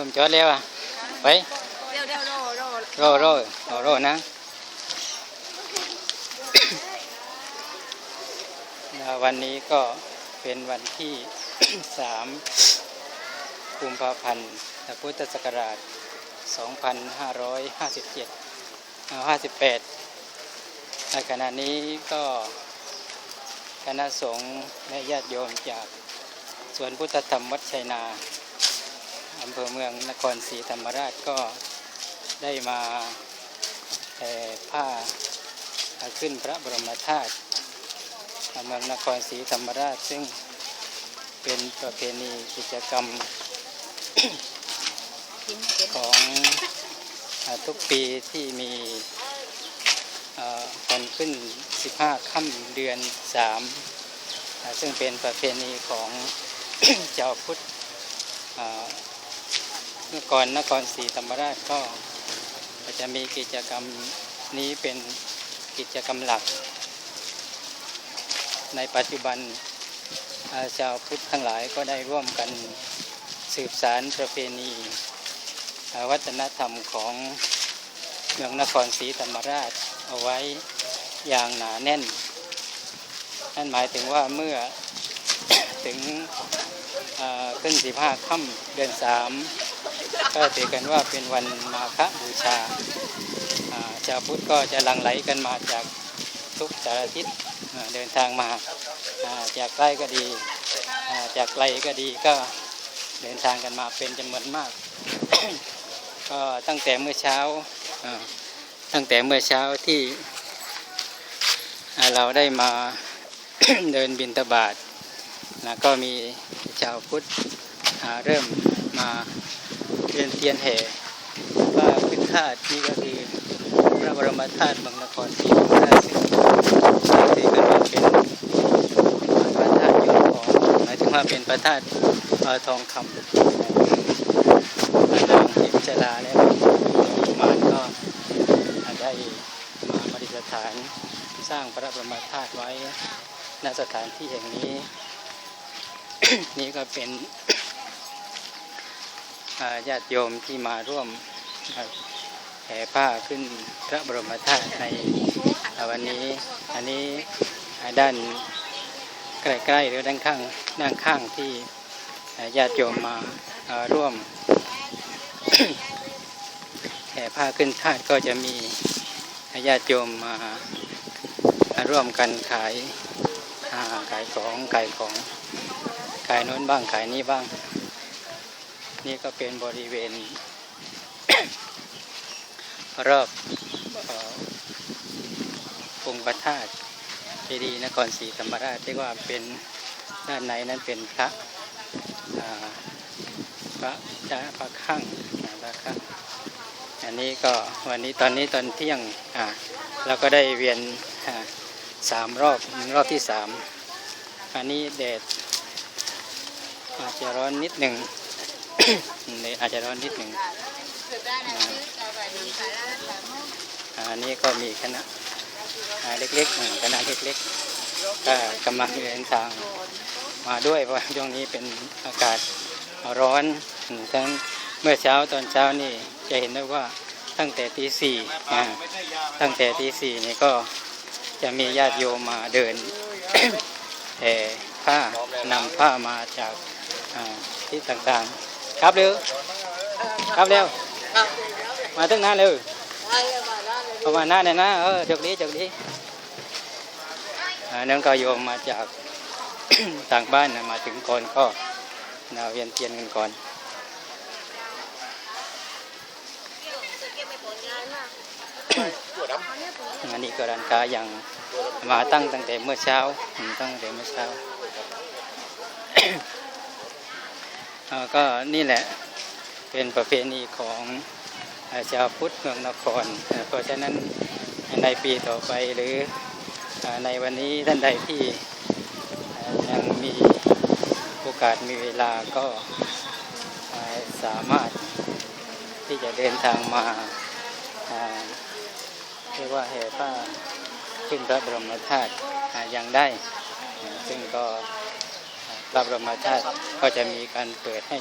่มจอดแล้วอะไปเดียวเดียวรอรอรอรอรอรอนะวันนี้ก็เป็นวันที่สามกุมภาพันธ์พุทธศักราช 2557เอา58ในขณะนี้ก็คณะสงฆ์และญาติโยมจากสวนพุทธธรรมวัดชัยนา อำเภอเมืองนครศรีธรรมราชก็ได้มาแห่ผ้าขึ้นพระบรมธาตุเมืองนครศรีธรรมราช ซึ่งเป็นประเพณีกิจกรรมกินเก็บของอาทุกปีที่มีเอ่อวันขึ้น 15 ค่ำเดือน 3 ซึ่งเป็นประเพณีของเจ้าพุทธอ่า เมื่อก่อนนครศรีธรรมราชก็จะมีกิจกรรมนี้เป็นกิจกรรมหลัก ในปัจจุบันาชาวพุทธทั้งหลายก็ได้ร่วมกันสืบสารประเพณีวัฒนธรรมของเมืองนครศรีธรรมราชเอาไว้อย่างหนาแน่น นั่นหมายถึงว่าเมื่อถึงขึ้นสิบห้าค่ำเดือนสาม ก็ถือกันว่าเป็นวันมาฆบูชาชาวพุทธก็จะหลั่งไหลกันมาจากทุกสารทิศเดินทางมาจากใกล้ก็ดี จากไกลก็ดีก็เดินทางกันมาเป็นจำนวนมาก ก็ตั้งแต่เมื่อเช้าตั้งแต่เมื่อเช้าที่เราได้มาเดินบินตบาทนะก็มีชาวพุทธเริ่มมา เรียนเทียนแห่ว่าขึ้นธาตุนี่ก็คือพระบรมธาตุบางนครศรีธรรมราชซึ่งถือกันเป็นพระธาตุยอดทองหมายถึงว่าเป็นพระธาตุเอ่อทองคำพระนางทิพย์ชลาและกุมารก็ได้มาปฏิสถานสร้างพระบรมธาตุไว้ณสถานที่แห่งนี้ นี่ก็เป็น ญาติโยมที่มาร่วมแห่ผ้าขึ้นพระบรมธาตุในวันนี้ อันนี้ด้านใกล้ๆหรือด้านข้างด้านข้างที่ญาติโยมมาร่วมแห่ผ้าขึ้นธาตุก็จะมีญาติโยมมาร่วมกันขายขายของขายของขายโน้นบ้างขายนี้บ้าง นี่ก็เป็นบริเวณ รอบองค์พระธาตุเจดีย์นครศรีธรรมราชเรียกว่าเป็นด้านในนั้นเป็นพระพระจะพระข้างพระข้างอันนี้ก็วันนี้ตอนนี้ตอนเที่ยงอ่าเราก็ได้เวียนอ่าสามรอบรอบที่สามอันนี้แดดอาจจะร้อนนิดหนึ่ง อาจจะร้อนนิดหนึ่งอันนี้ก็มีคณะเล็กๆคณะเล็กๆก็กำลังเดินทางมาด้วยเพราะช่วงนี้เป็นอากาศร้อนทั้งเมื่อเช้าตอนเช้านี่จะเห็นได้ว่าตั้งแต่ตีสี่ตั้งแต่ตีสี่นี่ก็จะมีญาติโยมมาเดินแห่ผ้านำผ้ามาจากที่ต่างๆ ครับเร็วครับเร็วมาตั้งนานเร็วประมาณนั้นเลยนะเออจกดีจกดีอ่าเนื่องก็โยมมาจากต่างบ้านมาถึงก่อนก็นาเวียนเทียนกันก่อนอันนี้ก็ร้านค้ายังมาตั้งตั้งแต่เมื่อเช้าตั้งแต่เมื่อเช้า เอ่อ ก็นี่แหละเป็นประเพณีของอ่อชาวพุทธเมืองนคร เพราะฉะนั้นในปีต่อไปหรือในวันนี้ท่านใดที่ยังมีโอกาสมีเวลาก็สามารถที่จะเดินทางมาเรียกว่าแห่ผ้าขึ้นพระบรมธาตุยังได้ ซึ่งก็ พระบรมธาตุก็จะมีการเปิดให้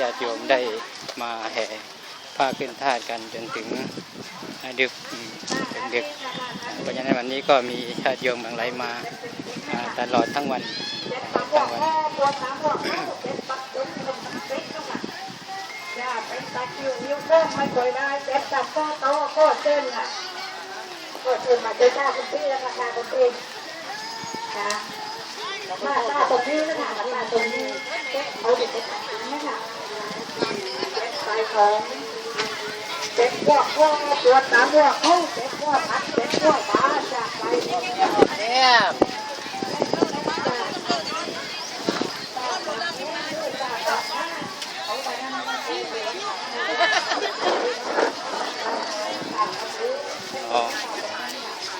ญาติโยมได้มาแห่ผ้าขึ้นธาตุกันจนถึงดึกถึงดึกเพราะฉะนั้นวันนี้ก็มีญาติโยมหลั่งไหลมาตลอดทั้งวันทั้งวันจ้าเป็นตะคิวนิ้วโป้งไม่เคยได้เจ็บจับข้อโต๊ะข้อเส้นอะข้อเส้นมาเจ้าคุณพี่แล้วค่ะข้าคุณพี่ค่ะ มาตาตรงนี้นะคะมาตรงนี้เจ็บเอาเด็กไปตัดนะคะเจ็บไปของเจ็บพวกพวกปวดตามพวกเขาเจ็บพวกพัดเจ็บพวกบ้าจากไปเนี่ย อ๋อ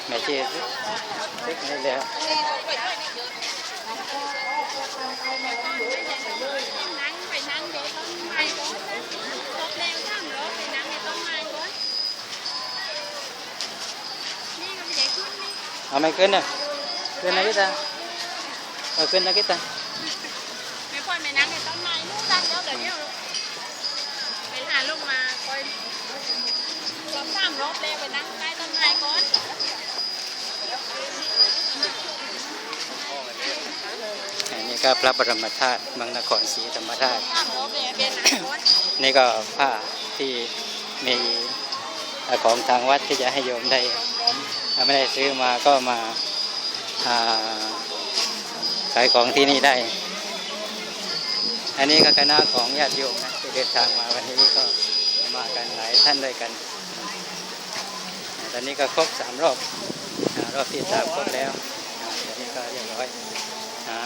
แม่เจ๊ซึกให้แล้ว นั่งไปนั่งเดี๋ยวต้นไม้ก่อนตบแรงข้างรถไปนั่งในต้นไม้ก่อนนี่ก็ไม่ได้ขึ้นนี่ เอาไม่ขึ้นน่ะขึ้นนะกิตาเอาขึ้นนะกิตา ไม่ควรไปนั่งในต้นไม้นู่นนั่นเดี๋ยวเดี๋ยวเดี๋ยวไป หาลงมาคอยสองสามรอบเลยไปนั่งใต้ต้นไม้ก่อนอันนี้ก็พระบรมธาตุเมืองนครศรีธรรมราชสามรอบเลยเปลี่ยนหนังก่อนนี่ก็ผ้าที่มีของทางวัดที่จะให้โยมได้ ถ้าไม่ได้ซื้อมาก็มาอ่าขายของที่นี่ได้ อันนี้ก็คณะของญาติโยมนะที่เดินทางมาวันนี้ก็มากันหลายท่านด้วยกัน ตอนนี้ก็ครบสามรอบอ่ารอบที่สามครบแล้วอ่าตอนนี้ก็เรียบร้อยอ่า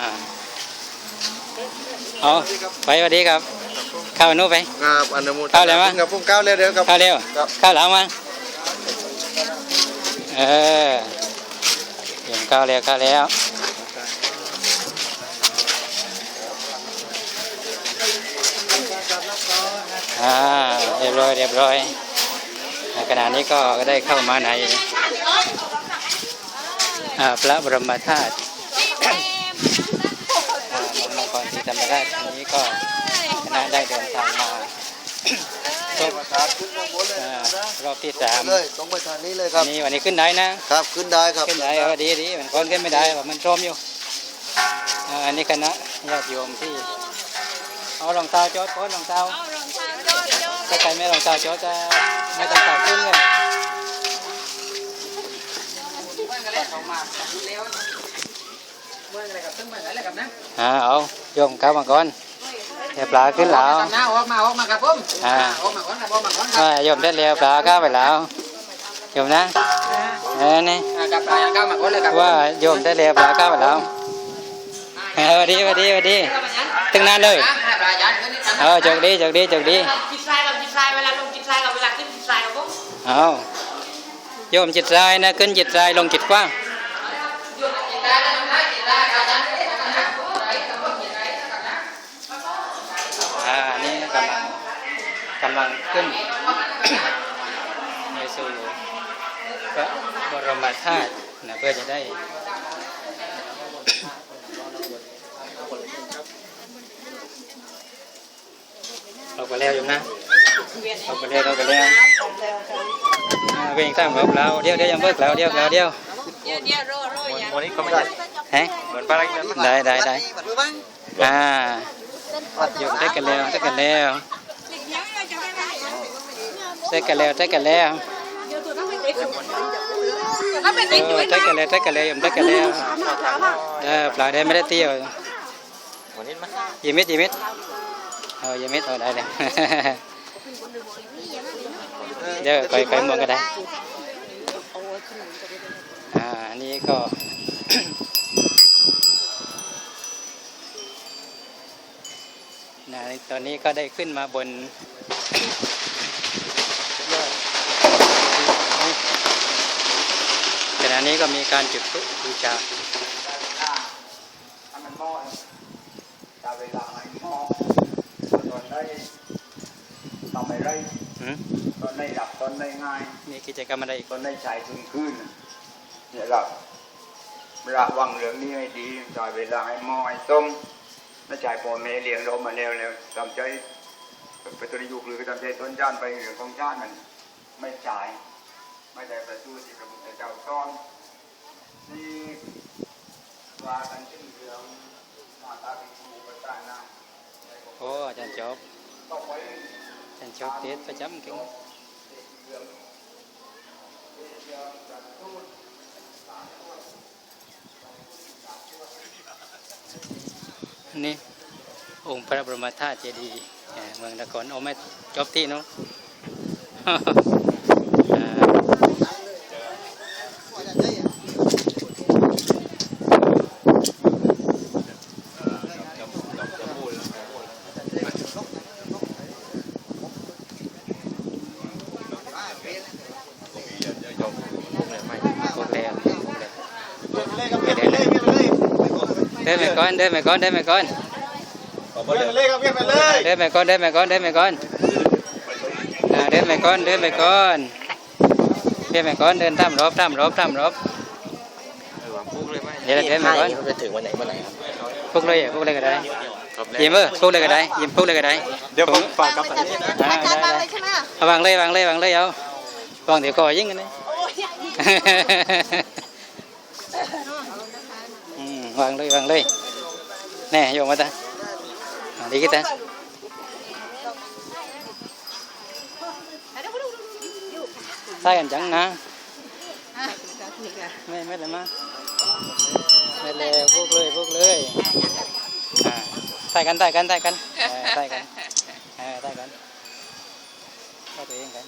เอาไปสวัสดีครับ เข้าอนุไปครับอนุโมทเข้าเลยมั้ยกับพุ่มก้าวเลยเดี๋ยวครับเข้าเร็วครับเข้าหลังมา เออเห็นเข้าวแล้วเข้าวแล้วอ่าเรียบร้อยเรียบร้อยในขณะนี้ก็ได้เข้ามาในอ่าพระบรมธาตุอ่ามงนครศรีธรรมราชอันนี้ก็คณะได้เดินทางมา ตรงประธานขึ้นข้างบนเลยอ่ารอบที่สามเลยตรงประธานนี้เลยครับนี่วันนี้ขึ้นได้นะครับ ขึ้นได้ครับขึ้นได้เออดีดีมันคนขึ้นไม่ได้ว่ามันชมอยู่อ่าอันนี้คณะญาติโยมที่เอารองเท้าจอดก้นรองเท้าเอารองเท้าโยนโยนถ้าใครไม่รองเท้าจอดจะไม่ต้องตัดขึ้นเลยอ่าเอาโยมเข้ามาก่อน เดี๋ยวปลาขึ้นแล้วน้าออกมาออกมาครับผมอ่าออกมาก่อนครับออกมาก่อนครับอ่าโยมได้เรียวปลาเข้าไปแล้วโยมนะเออนี่อ่ากับปลายังเข้ามาก่อนเลยครับว่าโยมได้เรียวปลาเข้าไปแล้วเออสวัสดีสวัสดีสวัสดีตึงนานเลยอ่าปลายันขึ้นนี่ครับเออโชคดีโชคดีโชคดีจิตทรายกับจิตทรายเวลาลงจิตทรายกับเวลาขึ้นจิตทรายครับผมเอาโยมจิตใจนะขึ้นจิตใจลงจิตกว้าง จิตทรายแล้วนะจิตทรายปลายัน อ่านี่กำลังกำลังขึ้น ในสู่พระบ รมธาตุนะเพื่อจะได้ เราไปแล้วโยมนะเราไปแล้วเราไปแล้วอ่าเวงตั้งแบบเราเดี๋ยวเดี๋ยวยังเบิกเราเดี๋ยวเราเดี๋ยวเดี๋ยวเดี๋ยวรอรออย่างวันนี้ก็ไม่ได้ฮะเหมือนปลาอะไรกันได้ได้ได้บัดมือบ้างอ่าโยมได้กันแล้วได้กันแล้วได้กันแล้วได้กันแล้ว ถ้าเป็นเอเด็กอยู่อได้กันแล้วได้กันแล้วยมได้กันแล้วเออปลาได้ไม่ได้เตี้ยวยี่เม็ดยี่เม็ดเออยี่เม็ดเอาได้เลยเดี๋ยวไปไปมองก็ได้อ่าอันนี้ก็ตอนนี้ก็ได้ขึ้นมาบน ยอดขณะ นี้ก็มีการจุดพลุบูชามันหม้อตาเวลาไหนหม้อตอนได้ทำอไรหืมตอนได้หลับตอนได้ง่ายมีกิจกรรมอะไรอีกตอนได้ใช้ทุนขึ้นเนี่ยหลับระวังเรื่องนี้ให้ดีจ่ายเวลาให้มอให้ส้มไม่จ่ายพ่อแม่เลี้ยงเรามาแล้วแล้วทำใจไปตัวยุกหรือทำใจต้นจ้านไปเรื่องของจ้านมันไม่จ่าย ม่ได้ประตูที่พระพุทธเจ้าสอนนี่ว่ากันถึงเรื่องมาตาปิภูปตานาโอ้อาจารย์จบอาจารย์จบเทศประจำเก่งนี่องค์พระบรมธาตุเจดีย์เอ่อเมืองนครโอ้ไม่จบที่เนาะ อ่าพวกแล้วพวกแล้วเดิน ไปก่อนเดินไปก่อนเดินไปก่อนเรียกเลยครับเรียกไปเลยเดินไปก่อนเดินไปก่อนเดินไปก่อนอ่าเดินไปก่อนเดินไปก่อนเดินไปก่อนเดินตามรอบตามรอบตามรอบเดี๋ยวเดินไปก่อนไปถึงวันไหนวันไหนครับพวกเลยอะพวกเลยก็ได้ยิ้มเออพวกเลยก็ได้ยิ้มพวกเลยก็ได้เดี๋ยวผมฝากกับสันนิษฐานอ่าได้ได้เอาวางเลยวางเลยวางเลยเอาวางเดี๋ยวก่อยิงกันเลยอืม วางเลยวางเลยแน่โยมมาตาอ่าดีกี่ตาใส่กันจังนะไม่ไม่เลยมาไม่เลยพวกเลยพวกเลยอ่าใส่กันใส่กันใส่กันเออใส่กันเออใส่กันใส่ตัวเองกัน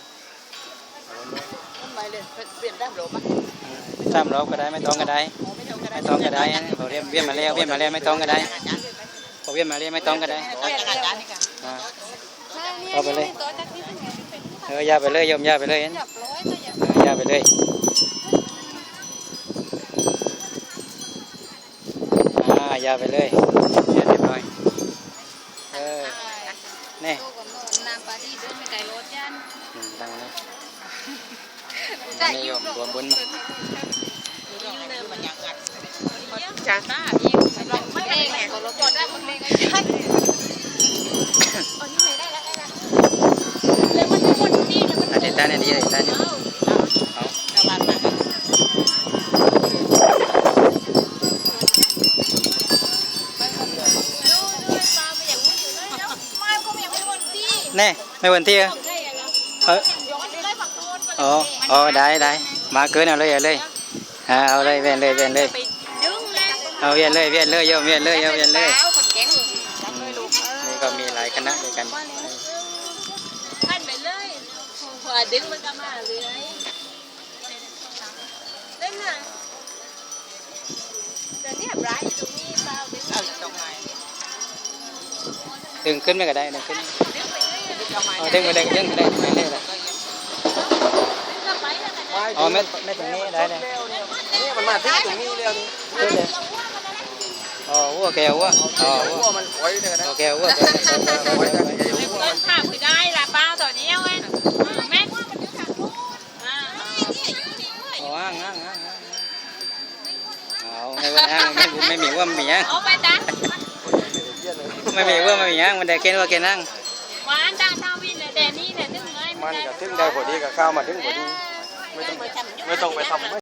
ไปเลยเปลี่ยนด้ามโหลมาสามรอบก็ได้ไม่ต้องก็ได้ ไม่ต้องก็ได้ไม่ต้องก็ได้นะผมเรียนเวียนมาแล้วเวียนมาแล้วไม่ต้องก็ได้ผมเวียนมาแล้วไม่ต้องก็ได้เปลี่ยนอาจารย์นี่ค่ะอ่าเอาไปเลยเออยาไปเลยโยมยาไปเลยเออยาไปเลยอ่ายาไปเลยเรียบร้อยเออนี่น้ำปลาที่เดินไปไก่รถยันอืมตั้งนี้อันนี้โยมรวมบุญมา จางตาอีกเราไม่เองเนี่ยเราจอดได้หมดเเลยเอาเวียนเลยเวียนเลยโยมเวียนเลยโยมเวียนเลยคนแก่งจับเลยลูกนี่ก็มีหลายคณะด้วยกันท่านไปเลยพอดึงมันก็มาเลยเล่นน่ะแต่เนี่ยร้ายอยู่ตรงนี้เปล่าดึงตรงไหนดึงขึ้นไม่ก็ได้ดึงขึ้นดึงไปเลยดึงตรงไหนเอาดึงไปได้ดึงไปได้ไม่ได้เลยดึงก็ไปแล้วกันนะอ๋อไม่ไม่ตรงนี้ได้ได้นี่มันมาถึงตรงนี้แล้วนี่ขึ้นเลย อ๋อวัวแกวัวอ๋อวัวว่ามันไว้เลยนะโอเควัวแกไว้แต่เล่นต้นข้าวคือได้ละเปล่าต่อเดียวเองแม่ว่ามันอยู่ทางโน้นอ่าเนี่ยอยู่นี่เว้ยอ๋ออ้างอ้างอ้างเอาไม่ว่าอ้างไม่ไม่มีว่ามีอ้างเอาไปจ้ะไม่มีว่าไม่มีอ้างมันได้เกณฑ์ว่าเกณฑ์อ้างหวานจ้าทาวินเลยแต่นี่เนี่ยนึงไงมันก็ถึงได้พอดีกับข้าวมาถึงพอดีไม่ต้องไปไม่ต้องไปทำ